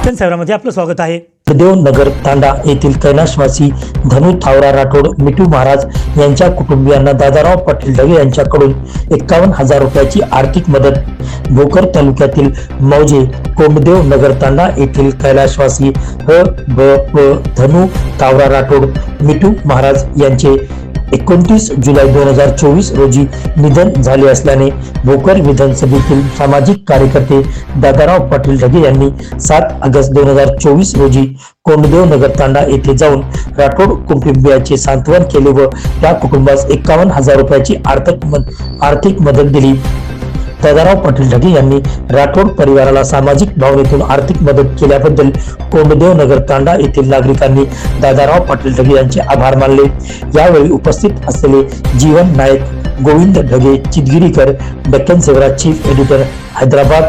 डेक्कन सेवरामध्ये आपलं स्वागत आहे. देवनगर तांडा येथील कैलाशवासी धनु थावरा राठोड मिठू महाराज यांच्या कुटुंबियांना दादाराव पाटील ढगे यांच्याकडून एकावन्न हजार रुपयाची आर्थिक मदत. भोकर तालुक्यातील मौजे कोंडदेव नगर तांडा येथील कैलाशवासी ह ब धनु थावरा राठोड मिठू महाराज यांचे एकोणतीस जुलै दोन हजार चोवीस रोजी निधन झाले असल्याने भोकर विधानसभेतील सामाजिक कार्यकर्ते दादाराव पाटील ढगे यांनी सात ऑगस्ट दोन हजार चोवीस रोजी कोंडदेव नगर तांडा येथे जाऊन राठोड कुटुंबियाचे सांत्वन केले व त्या कुटुंबास एकावन्न हजार रुपयाची आर्थिक आर्थिक मदत दिली. दादाराव पाटील ढगे यांनी राठोड परिवाराला सामाजिक भावनेतून आर्थिक मदत केल्याबद्दल कोंडदेव नगर तांडा येथील नागरिकांनी दादाराव पाटील ढगे यांचे आभार मानले. यावेळी उपस्थित असलेले Jeevan Nayak Govind Dhage Chitgirikar Deccan Savera chief editor Hyderabad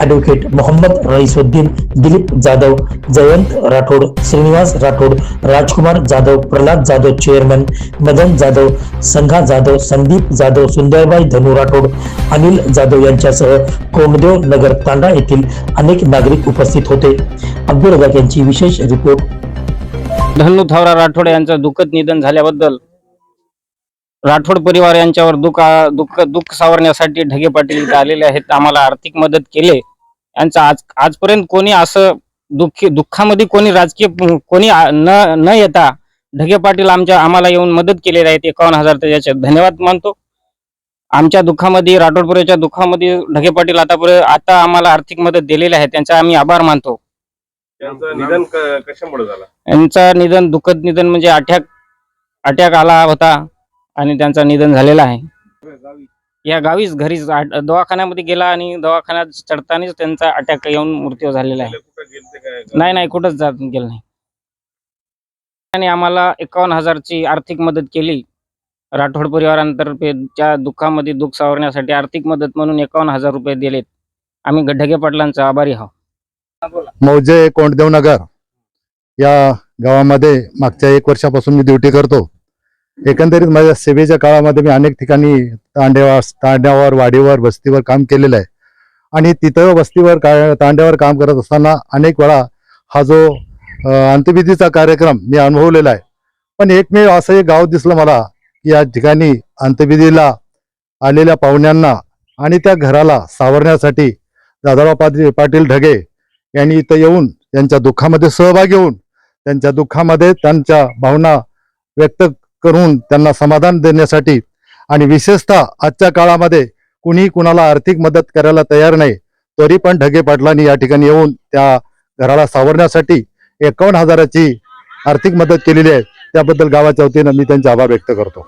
advocate Mohammad Raisuddin Dilip Jadhav Jayant Rathod Shrinivas Rathod Rajkumar Jadhav Pralhad Jadhav chairman Madan Jadhav Sangha Jadhav Sandeep Jadhav Sundarbai धनु राठोड अनिल जाधव यांच्यासह कोंडदेव नगर तांडा येथील अनेक नागरिक उपस्थित होते. अब्दुल रजाक यांची विशेष रिपोर्ट धनु थावरा राठोड यांचं दुःखद निधन झाल्याबद्दल राठोड परिवार यांच्यावर दुःख दुःख दुःख सावरण्यासाठी ढगे पाटील इथे आलेले आहेत. आम्हाला आर्थिक मदत केले. यांचं आज आजपर्यंत कोणी असं दुःखी दुःखामध्ये कोणी राजकीय कोणी न न येता ढगे पाटील आमच्या आम्हाला येऊन मदत केलेली आहेत एकावन्न हजार त्याचे धन्यवाद मानतो. आमच्या दुःखामध्ये राठोड परिवाराच्या दुःखामध्ये ढगे पाटील आतापर्यंत आता आम्हाला आर्थिक मदत दिलेली आहे. त्यांचा आम्ही आभार मानतो. त्यांचं निधन कशामुळे झालं? यांचं निधन दुःखद निधन म्हणजे अटॅक अटॅक आला होता. आणि त्यांचं निधन झालेलं आहे. या गावीच घरीच दवाखान्यामध्ये गेला आणि दवाखान्यात चढतानाच त्यांचा अटॅक येऊन मृत्यू झालेला आहे. नाही नाही कुठंच जात गेलं नाही. आणि आम्हाला एकावन्न हजारची आर्थिक मदत केली. राठोड परिवारांतर्फे त्या दुःखामध्ये दुःख सावरण्यासाठी आर्थिक मदत म्हणून एकावन्न हजार रुपये दिलेत. आम्ही गड्ढगे पाटलांचा आभारी आहोत. मौजे कोंडदेव नगर या गावामध्ये मागच्या एक वर्षापासून मी ड्युटी करतो. एकंदरीत माझ्या सेवेच्या काळामध्ये मी अनेक ठिकाणी तांड्यावर तांड्यावर वाडीवर वस्तीवर काम केलेलं आहे. आणि तिथं वस्तीवर का तांड्यावर काम करत असताना अनेक वेळा हा जो अंत्यविधीचा कार्यक्रम मी अनुभवलेला आहे. पण एकमेव असं एक गाव दिसलं मला की या ठिकाणी अंत्यविधीला आलेल्या पाहुण्यांना आणि त्या घराला सावरण्यासाठी दादाराव पाटील पाटील ढगे यांनी इथं येऊन त्यांच्या दुःखामध्ये सहभागी होऊन त्यांच्या दुःखामध्ये त्यांच्या भावना व्यक्त करून त्यांना समाधान देण्यासाठी आणि विशेषतः आजच्या काळामध्ये कुणी कुणाला आर्थिक मदत करायला तयार नाही तरी पण ढगे पाटलांनी या ठिकाणी येऊन त्या घराला सावरण्यासाठी एकावन्न हजाराची आर्थिक मदत केलेली आहे. त्याबद्दल गावाच्या वतीनं मी त्यांचे आभार व्यक्त करतो.